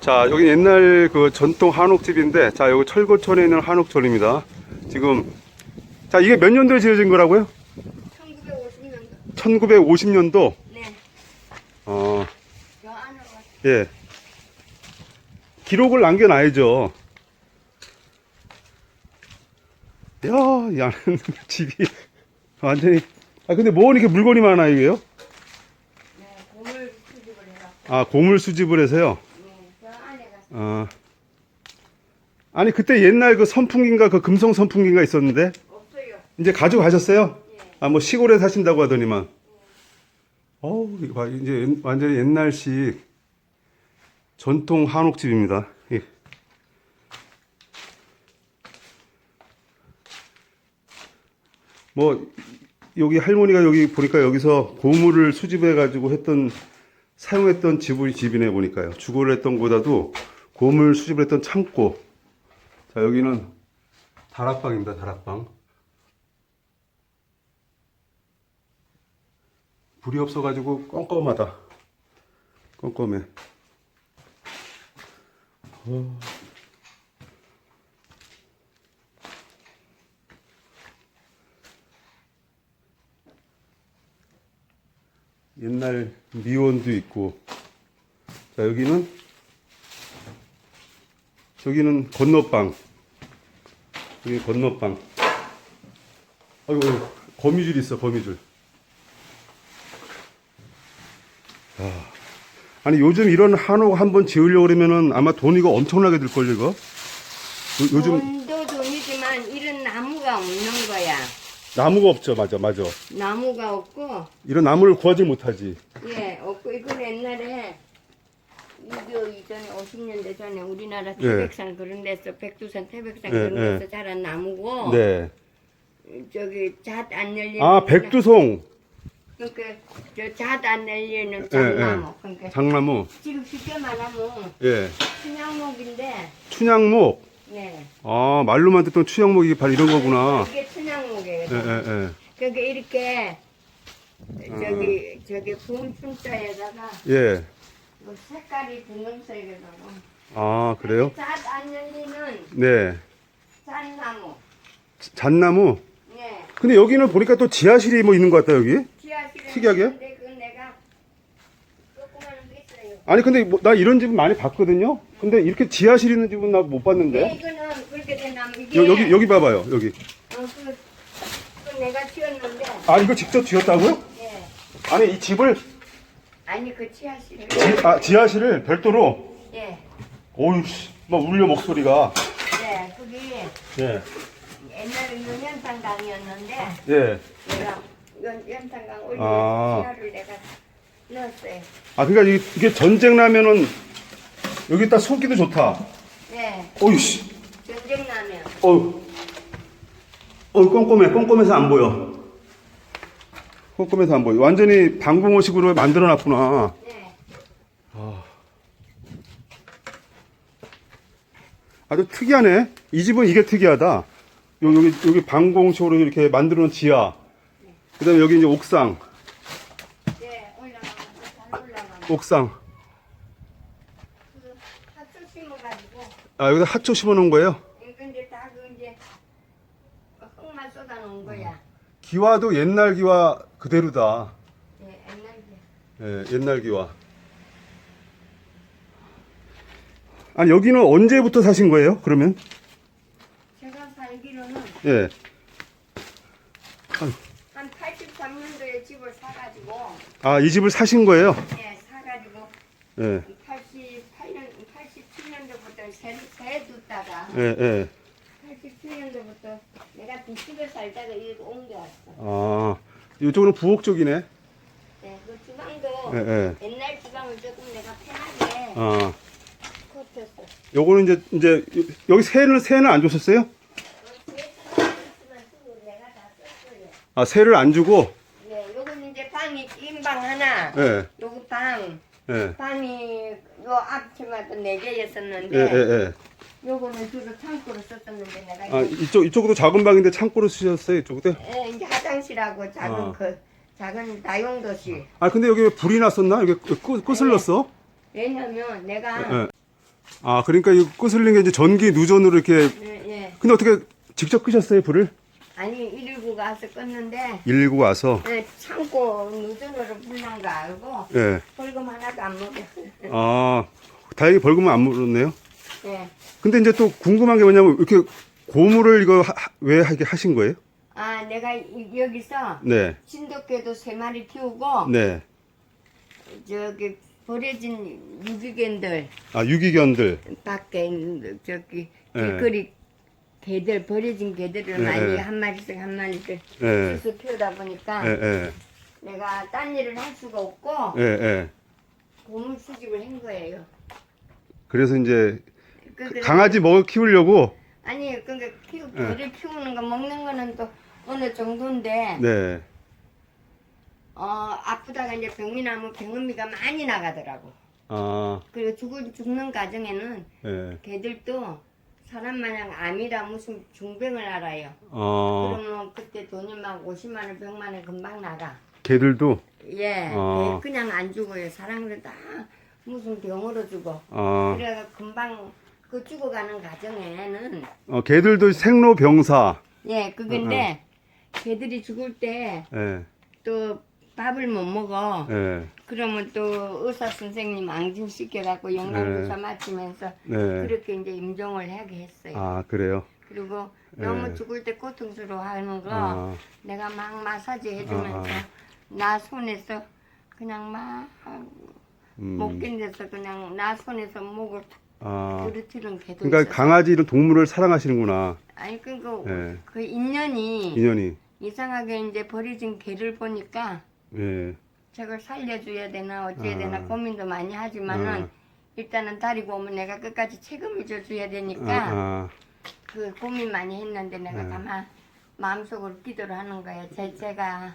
자, 여기 옛날 그 전통 한옥집인데, 자, 여기 철거촌에 있는 한옥촌입니다. 지금, 자, 이게 몇 년도에 지어진 거라고요? 1950년도. 1950년도? 네. 어, 저 안으로 가. 예. 기록을 남겨놔야죠. 야, 이 안에 집이 완전히. 아, 근데 뭐 이렇게 물건이 많아, 이게요? 네, 공을 수집을 해라. 아, 고물 수집을 해서요? 어. 아니, 그때 옛날 그 선풍기인가 그 금성 선풍기가 있었는데, 없어요. 이제 가져가셨어요? 예. 아, 뭐 시골에 사신다고 하더니만. 어우, 이거 봐. 이제 옛- 완전히 옛날식 전통 한옥집입니다. 예. 뭐, 여기 할머니가 여기 보니까 여기서 고물을 수집해 가지고 했던, 사용했던 집이 집이네 보니까요. 주거를 했던 것보다도 고물 수집을 했던 창고. 자, 여기는 다락방입니다, 다락방. 불이 없어가지고 껌껌하다. 껌껌해. 어. 옛날 미원도 있고. 자, 여기는, 저기는 건너방. 여기 건너방. 아이고, 거미줄 있어, 거미줄. 아니 요즘 이런 한옥 한번 지으려고 그러면은 아마 돈 이거 엄청나게 들걸요 이거 요, 요즘 돈도 돈이지만 이런 나무가 없는 거야. 나무가 없죠 맞아 맞아 나무가 없고, 이런 나무를 구하지 못하지 예, 없고, 이건 옛날에, 이전에 50년대 전에 우리나라 예. 태백산 그런 데서, 백두산 태백산 예, 그런 예. 데서 자란 나무고, 네. 저기 잣 안 열리는. 아 백두송 그러니까 저잣 안 열리는 예. 예. 그러니까 장나무 지금 쉽게 말하면 예 춘향목인데, 춘향목 네. 아 말로만 듣던 춘향목이 바로 이런 거구나 이게 춘향목이에요. 예 예 예 그러니까 이렇게 아. 저기 저기 분춘자에다가 예. 뭐 색깔이 분홍색이라고. 아 그래요 잣안 열리는 네 잣나무. 잣나무 네. 근데 여기는 보니까 또 지하실이 뭐 있는 것 같다 여기 지하실에 특이하게? 있는데 그 내가 조그마한 게 있어요. 아니 근데 뭐, 나 이런 집은 많이 봤거든요 근데 이렇게 지하실 있는 집은 나못 네, 봤는데 이거는 그렇게 이게 여, 여기 여기 봐봐요 여기 어, 그, 그 내가 지었는데 아 이거 직접 지었다고요? 예. 아니 이 집을 아니 그 지하실을 지, 아, 지하실을 별도로? 예. 오유 씨막 울려 목소리가. 네, 그게 예. 옛날에 연탄강이었는데 예. 내가 연, 연탄강 올리는 아. 지하를 내가 넣었어요. 아 그러니까 이게, 이게 전쟁 나면은 여기다 숨기도 좋다. 네, 오유 씨. 전쟁 나면. 어유 어 꼼꼼해. 꼼꼼해서 안 보여 꼼꼼해서 안 보여 완전히 방공호식으로 만들어 놨구나. 네, 아주 특이하네. 이 집은 이게 특이하다. 요, 여기 여기 방공식으로 이렇게 만들어 놓은 지하. 그 다음에 여기 이제 옥상. 네 올라가면 잘 올라가면 옥상. 그 하초 심어가지고. 아 여기다 하초 심어 놓은 거예요? 근데 다그 이제 흙만 쏟아 놓은 거야. 기와도 옛날 기와 그대로다 네, 옛날 게. 예, 옛날 기와 아니 여기는 언제부터 사신 거예요 그러면 제가 살기로는 예 한 83년도에 집을 사가지고 아, 이 집을 사신 거예요? 네, 사가지고 예, 88년, 87년도부터 새, 새 뒀다가 예, 예. 87년도부터 뒷집에 살다가 여기 옮겨왔어. 아, 이쪽은 부엌 쪽이네. 네, 그 주방도 예, 예. 옛날 주방을 조금 내가 편하게 아, 컸었어. 요거는 이제, 이제, 여기 새는, 새는 안 줬었어요? 내가 다 썼어요. 아, 새를 안 주고? 네, 요거는 이제 방이 인방 하나, 예, 요거 방, 예. 방이 요 앞치마도 네 예, 개였었는데 예, 예. 요거는 주로 창고로 썼었는데 내가 아, 이쪽, 이쪽도 작은 방인데 창고로 쓰셨어요, 이쪽도? 예, 이제 화장실하고 작은 어. 그 작은 다용도실. 아, 근데 여기 왜 불이 났었나? 여기 끝, 끝을 네. 넣었어? 왜냐면 내가 예, 아, 그러니까 이 거슬린 게 이제 전기 누전으로 이렇게. 예, 예. 근데 어떻게 직접 끄셨어요, 불을? 아니 119 가서 껐는데 119 와서. 예, 참고 누전으로 불난 거 알고 예. 벌금 하나도 안 먹였어요. 아, 다행히 벌금은 안 물었네요. 예. 근데 이제 또 궁금한 게 뭐냐면 이렇게 고무를 이거 하- 왜 하게 하신 거예요? 아 내가 이- 여기서 네. 진돗개도 세 마리 키우고 네. 저기 버려진 유기견들 아, 유기견들. 밖에 있는 저기 예. 길거리 개들 버려진 개들을 예, 많이 예. 한 마리씩 한 마리씩 예. 수수 키우다 보니까 예, 예. 내가 딴 일을 할 수가 없고 예, 예. 고물 수집을 한 거예요. 그래서 이제 그- 그래- 강아지 먹어 키우려고 아니 그러니까 키우 예. 개를 키우는 거 먹는 거는 또 어느 정도인데 네. 어 아프다가 이제 병이 나면 병원비가 많이 나가더라고. 아, 그리고 죽을 죽는 과정에는 예. 개들도 사람 마냥 암이라 무슨 중병을 알아요. 어, 그러면 그때 돈이 막 50만 원, 100만 원 금방 나가. 개들도 예, 어. 개 그냥 안 죽어요. 사람들 다 무슨 병으로 죽어. 어, 그래가 금방 그 죽어가는 과정에는 어 개들도 생로병사. 예, 그건데 개들이 죽을 때또 예. 밥을 못 먹어. 예. 그러면 또 의사 선생님 앙증시켜 갖고 영양주사 맞추면서 네. 그렇게 이제 임종을 하게 했어요. 아, 그래요. 그리고 너무 네. 죽을 때 고통스러워하는 거 아. 내가 막 마사지 해주면서 아. 나 손에서 그냥 막못 음. 견뎌서 그냥 나 손에서 목을 툭 아. 부르트는 개도 그러니까 있었어. 강아지 이런 동물을 사랑하시는구나. 아니 그거 네. 그 인연이 인연이. 이상하게 이제 버려진 개를 보니까 예. 저걸 살려줘야 되나 어찌해야 아. 되나 고민도 많이 하지만은 아. 일단은 다리고 오면 내가 끝까지 책임을 져줘야 아, 되니까 아. 그 고민 많이 했는데 내가 네. 가만 마음속으로 기도를 하는 거예요. 제, 제가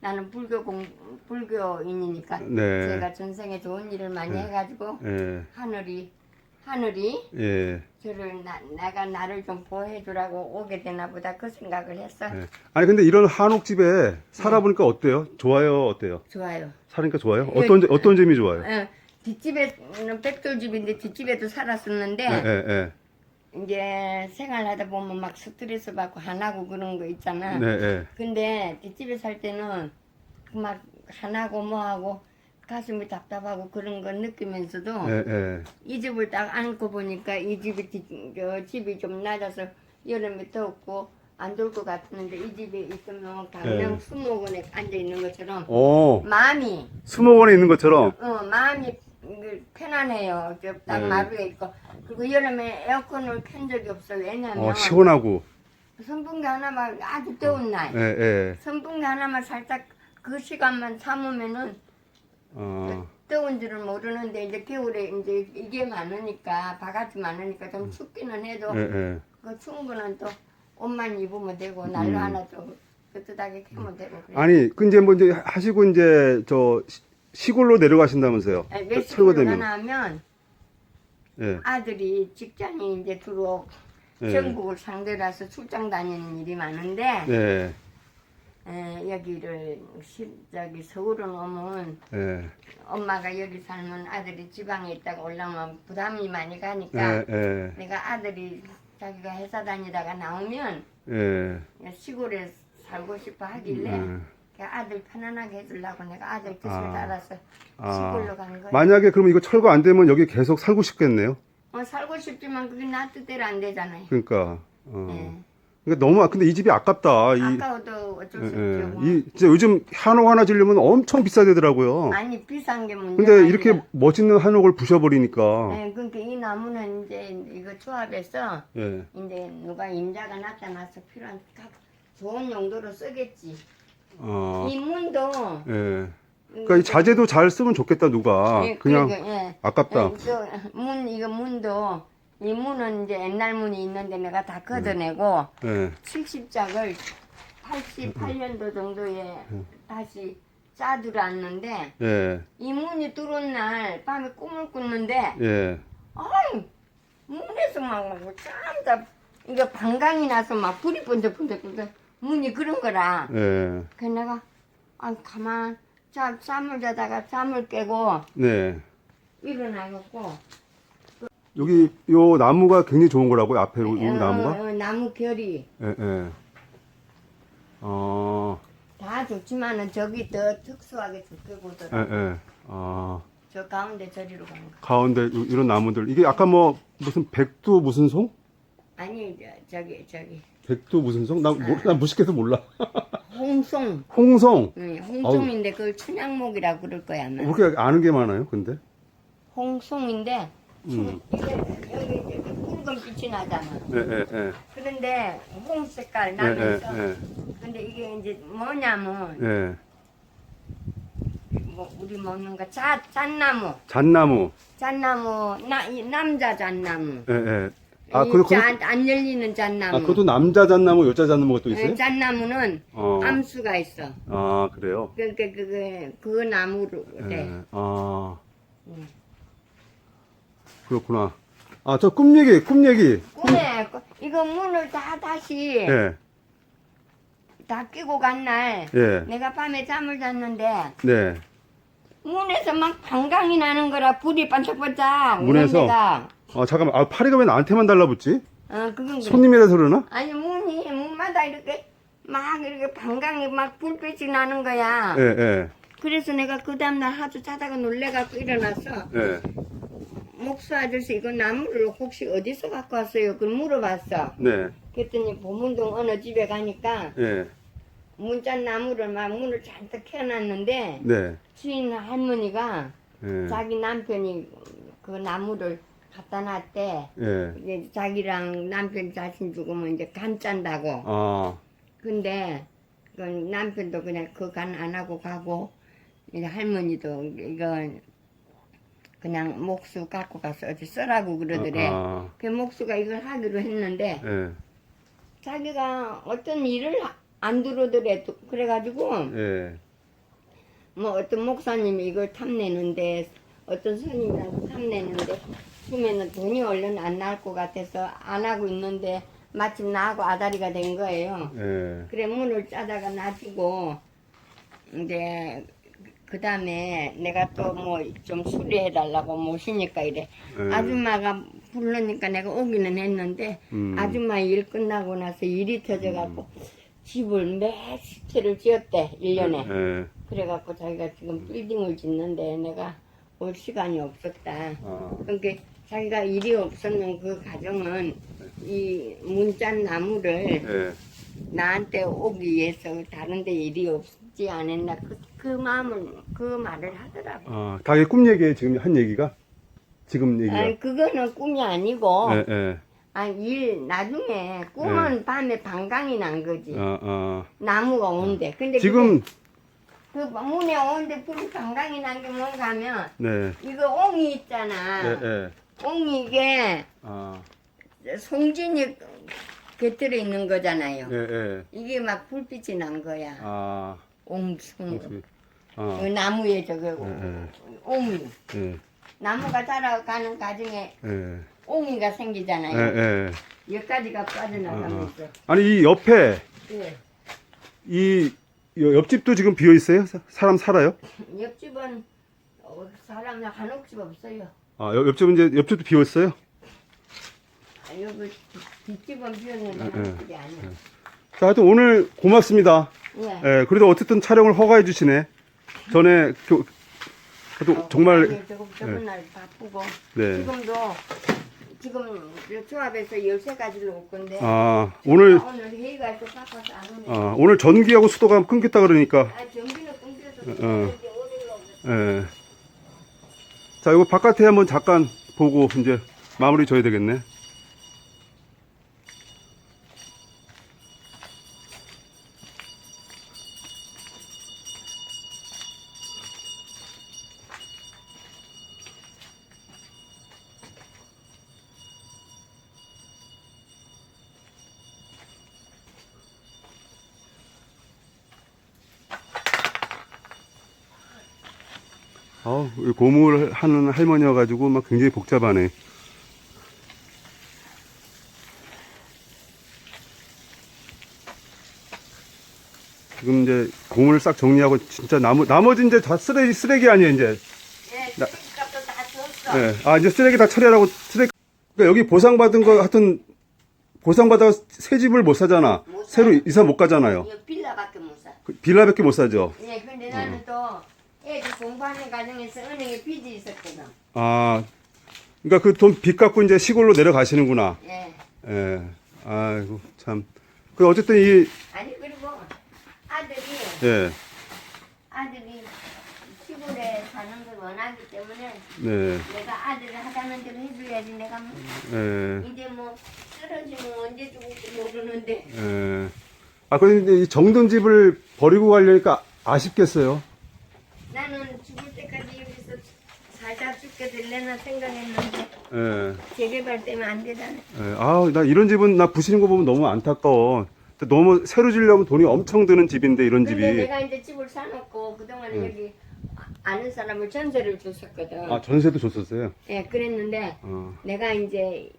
나는 불교 공 불교인이니까 네. 제가 전생에 좋은 일을 많이 해가지고 예. 하늘이 하늘이 예. 저를 나, 내가 나를 좀 보호해주라고 오게 되나 보다 그 생각을 했어. 예. 아니 근데 이런 한옥집에 살아보니까 어때요? 좋아요? 어때요? 좋아요. 사니까 좋아요? 예. 어떤 어떤 점이 좋아요? 어, 뒷집에는 백돌집인데 뒷집에도 살았었는데 예, 예, 예. 이제 생활하다 보면 막 스트레스 받고 화나고 그런 거 있잖아. 네, 예. 근데 뒷집에 살 때는 막 화나고 뭐하고 가슴이 답답하고 그런 거 느끼면서도 예, 예. 이 집을 딱 안고 보니까 이 집이 뒷- 저 집이 좀 낮아서 여름에 덥고 안 좋을 것 같았는데 이 집에 있으면 강릉 네. 수목원에 앉아 있는 것처럼 오, 마음이 수목원에 있는 것처럼. 어 마음이 그 편안해요. 저딱 네. 마루에 있고 그리고 여름에 에어컨을 켠 적이 없어. 왜냐면 어, 시원하고. 선풍기 하나만 아주 더운 날 예, 예. 선풍기 하나만 살짝 그 시간만 참으면은 어, 더운 줄을 모르는데 이제 겨울에 이제 이게 많으니까 바가지 많으니까 좀 춥기는 해도 예, 예. 그 추운 거는 또 옷만 입으면 되고 난로 음. 하나 좀 끄트하게 켜면 되고 그래. 아니, 그 이제 뭐 이제 하시고 이제 저 시- 시골로 내려가신다면서요? 아니, 왜 철거 시골 되면. 가나면 예. 아들이 직장이 이제 들어오고 예. 전국을 상대로서 출장 다니는 일이 많은데 예. 에, 여기를 시, 저기 서울은 오면 예. 엄마가 여기 살면 아들이 지방에 있다가 올라오면 부담이 많이 가니까 예. 예. 내가 아들이 자기가 회사 다니다가 나오면 예. 시골에 살고 싶어 하길래 음. 그 아들 편안하게 해주려고 내가 아들 뜻을 아. 따라서 아. 시골로 간 거야. 만약에 그러면 이거 철거 안 되면 여기 계속 살고 싶겠네요. 어, 살고 싶지만 그게 나 뜻대로 안 되잖아요. 그러니까. 어. 예. 그러니까 너무 아- 근데 이 집이 아깝다. 이, 아까워도 어쩔 예, 수 예. 없죠. 뭐. 이 진짜 요즘 한옥 하나 지려면 엄청 비싸대더라고요. 아니 비싼 게 문제가 근데 이렇게 아니라. 멋있는 한옥을 부셔버리니까. 네, 그러니까 이 나무는 이제 이거 조합해서 예. 이제 누가 임자가 나타나서 필요한 각 좋은 용도로 쓰겠지. 어. 이 문도 예. 그러니까 이 자재도 잘 쓰면 좋겠다 누가. 예, 그냥 그러니까, 예. 아깝다. 예, 저 문, 이거 문도, 이 문은 이제 옛날 문이 있는데 내가 다 걷어내고, 예. 70장을 88년도 정도에 다시 짜들었는데, 예. 이 문이 들어온 날 밤에 꿈을 꿨는데, 예. 아이, 문에서 막, 막, 참, 이거 방광이 나서 막 불이 번쩍 번쩍, 문이 그런 거라. 예. 그래서 내가, 아, 가만, 자, 잠을 자다가 잠을 깨고, 네. 일어나갖고, 여기 요 나무가 굉장히 좋은 거라고요. 앞에 요, 요 어, 나무가? 어, 나무 결이 예, 예. 어, 다 좋지만은 저기 더 특수하게 좋게 예, 보더라. 예. 아, 저 가운데 저리로 가는 거. 가운데 요- 이런 나무들. 이게 아까 뭐 무슨 백두 무슨 송? 아니 저, 저기 저기 백두 무슨 송? 나, 모- 난 무식해서 몰라. 홍송. 홍성. 응, 홍송인데 그걸 춘향목이라고 그럴 거야 아마. 왜 이렇게 아는 게 많아요, 근데? 홍송인데 음. 이게 여기 이제 붉은 빛이 나잖아. 예, 예, 예. 그런데 홍 색깔 예, 예, 나면서 예. 근데 이게 이제 뭐냐면 예. 뭐 우리 먹는 거 잣, 잣나무 잣나무. 잣나무 나, 이 남자 잣나무 예, 예. 아, 이 그, 그, 잣, 안 열리는 잣나무 아, 그것도 남자 잣나무, 여자 잣나무가 또 있어요? 예, 잣나무는 어. 암수가 있어 아, 그래요? 그러니까 그, 그, 그 나무로 예. 돼 아, 음. 그렇구나. 아, 저 꿈 얘기, 꿈 얘기. 꿈에 그- 이거 문을 다 다시 예, 다 끼고 간 날 예. 내가 밤에 잠을 잤는데 네. 문에서 막 방광이 나는 거라 불이 반짝반짝 문에서? 냄새가. 아, 잠깐만. 아, 파리가 왜 나한테만 달라붙지? 어 그건 그래. 손님이라서 그러나? 아니 문이 문마다 이렇게 막 이렇게 방광이 막 불빛이 나는 거야. 예, 예, 그래서 내가 그 다음날 하도 자다가 놀래갖고 일어났어. 예. 목수 아저씨 이거 나무를 혹시 어디서 갖고 왔어요? 그걸 물어봤어. 네, 그랬더니 보문동 어느 집에 가니까 예, 문짠 나무를 막 문을 잔뜩 켜놨는데 네, 주인 할머니가 예, 자기 남편이 그 나무를 갖다 놨대. 예. 이제 자기랑 남편 자신 죽으면 이제 간 짠다고. 아, 근데 그 남편도 그냥 그 간 안 하고 가고 이제 할머니도 이거 그냥 목수 갖고 가서 어디 쓰라고 그러더래. 아, 그 목수가 이걸 하기로 했는데 예, 자기가 어떤 일을 하- 안 들어더래. 또 그래가지고 예, 뭐 어떤 목사님이 이걸 탐내는데 어떤 스님이랑 탐내는데 그러면은 돈이 얼른 안 나올 것 같아서 안 하고 있는데 마침 나하고 아다리가 된 거예요. 예. 그래 문을 짜다가 놔주고 이제 그 다음에 내가 또 뭐 좀 수리해 달라고 모시니까 이래 예. 아줌마가 부르니까 내가 오기는 했는데 음. 아줌마 일 끝나고 나서 일이 터져갖고 집을 몇 시트를 지었대 일년에 예. 그래갖고 자기가 지금 빌딩을 짓는데 내가 올 시간이 없었다. 아, 그러니까 자기가 일이 없었는 그 가정은 이 문짠 나무를 예. 나한테 오기 위해서 다른 데 일이 없 지 않았나 그, 그 마음을 그 말을 하더라고. 아, 다게 꿈 얘기에 지금 한 얘기가? 지금 얘기가? 아니 그거는 꿈이 아니고 예, 예. 아니 일 나중에 꿈은 밤에 방광이 난 거지. 아, 아. 나무가 온대. 근데 지금, 그게 그 문에 오는데 불이 방광이 난 게 뭔가 하면 네. 이거 옹이 있잖아. 예, 예. 옹이 이게 아, 송진이 곁들여 있는 거잖아요. 예, 예. 이게 막 불빛이 난 거야. 아, 옹숭. 혹시. 아, 그 나무에 저거 예, 옹이. 예. 나무가 자라가는 과정에 예. 옹이가 예, 생기잖아요. 예. 여기까지가 빠져나가면서. 아니, 이 옆에, 예. 이, 여- 옆집도 지금 비어 있어요? 사- 사람 살아요? 옆집은 어, 사람이 한옥 집 없어요. 아, 옆- 옆집은 이제, 옆집도 비었어요? 아, 여기 뒷- 뒷집은 비었는데 예, 한옥 집이 아니야. 자, 하여튼 오늘 고맙습니다. 예. 예, 그래도 어쨌든 촬영을 허가해 주시네. 전에, 그, 그래도 정말, 아니, 조금 저번 날 바쁘고 네. 지금도 지금 저 조합에서 열세 가지를 올 건데 아, 오늘, 오늘 회의가 있어 바빠서 안 오네. 아, 오늘 전기하고 수도가 끊겼다 그러니까, 아 전기는 끊겨서 어. 이제 오늘로 예. 자, 이거 바깥에 한번 잠깐 보고 이제 마무리 져야 되겠네. 고물 하는 할머니여가지고 막 굉장히 복잡하네. 지금 이제 고물을 싹 정리하고 진짜 나무, 나머지 이제 다 쓰레기, 쓰레기 아니에요, 이제. 예, 나-. 예. 아, 이제 쓰레기 다 처리하라고 쓰레기. 그러니까 여기 보상 받은 거 하여튼 보상 받아 새 집을 못 사잖아. 못 사. 새로 이사 못 가잖아요. 빌라밖에 못 사. 그 빌라밖에 못 사죠. 예, 근데 나는 또 애들 공부하는 과정에서 은행에 빚이 있었거든. 아, 그러니까 그 돈빚 갖고 이제 시골로 내려가시는구나. 예. 예. 아이고 참. 그 어쨌든 이 아니 그리고 아들이 예. 아들이 시골에 사는 걸 원하기 때문에 네. 내가 아들을 하자는 대로 해줘야지 내가 뭐 예. 이제 뭐 쓰러지면 언제 죽을지 모르는데 예. 아, 그런데 이 정든 집을 버리고 가려니까 아쉽겠어요. 나는 죽을 때까지 여기서 살다 죽게 될래나 생각했는데 예. 재개발 때문에 안 되다네. 예. 아, 나 이런 집은 나 부시는 거 보면 너무 안타까워. 너무 새로 지려면 돈이 엄청 드는 집인데 이런 집이. 내가 이제 집을 사놓고 그동안에 여기 아- 아는 사람을 전세를 줬었거든. 아, 전세도 줬었어요. 예, 그랬는데 어. 내가 이제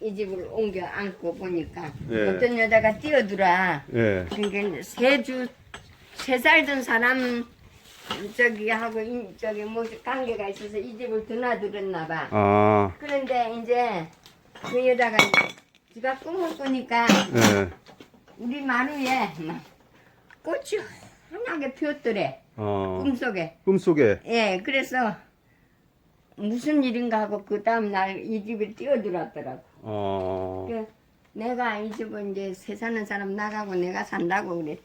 이 집을 옮겨 안고 보니까 예. 어떤 여자가 뛰어들어. 예. 그러니까 세주 세살든 사람 저기 하고 인- 저기 뭐 관계가 있어서 이 집을 드나들었나 봐. 아, 그런데 이제 그 여자가 지가 꿈을 꾸니까 예. 우리 마루에 막 꽃이 환하게 피었더래 어. 꿈속에. 꿈속에. 예, 그래서 무슨 일인가 하고 그 다음 날 이 집에 뛰어들었더라고. 어. 그 내가 이 집은 이제 세 사는 사람 나가고 내가 산다고 그랬지.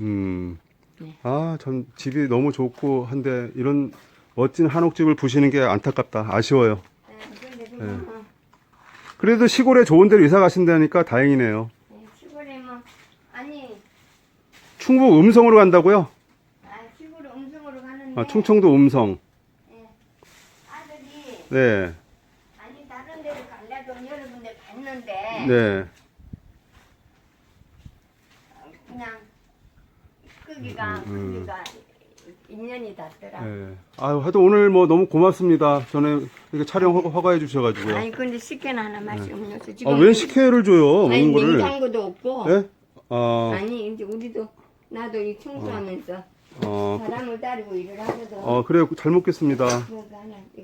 음. 네. 아, 전 집이 너무 좋고 한데 이런 멋진 한옥집을 부시는 게 안타깝다. 아쉬워요. 그냥 뭐, 그래도 시골에 좋은 데로 이사 가신다니까 다행이네요. 예, 시골에 뭐 아니 충북 음성으로 간다고요? 아, 시골에 음성으로 가는데 아, 충청도 음성. 예, 아들이 네. 아니 다른 데로 갈래도 여러 군데 봤는데 네. 그냥 거기가 음, 거기가 인연이 닿더라. 네. 아유, 하여튼 오늘 뭐 너무 고맙습니다. 전에 이렇게 촬영 허- 허가해 주셔가지고요. 아니 근데 식혜는 하나 맛이 아, 지금 웬 식혜를 줘요? 아니 먹는 거를. 냉장고도 없고 예? 아, 아니 이제 우리도 나도 이 청소하면서 어, 사람을 따르고 일을 하거든. 어, 그래, 잘 먹겠습니다. 그래서 하나 이거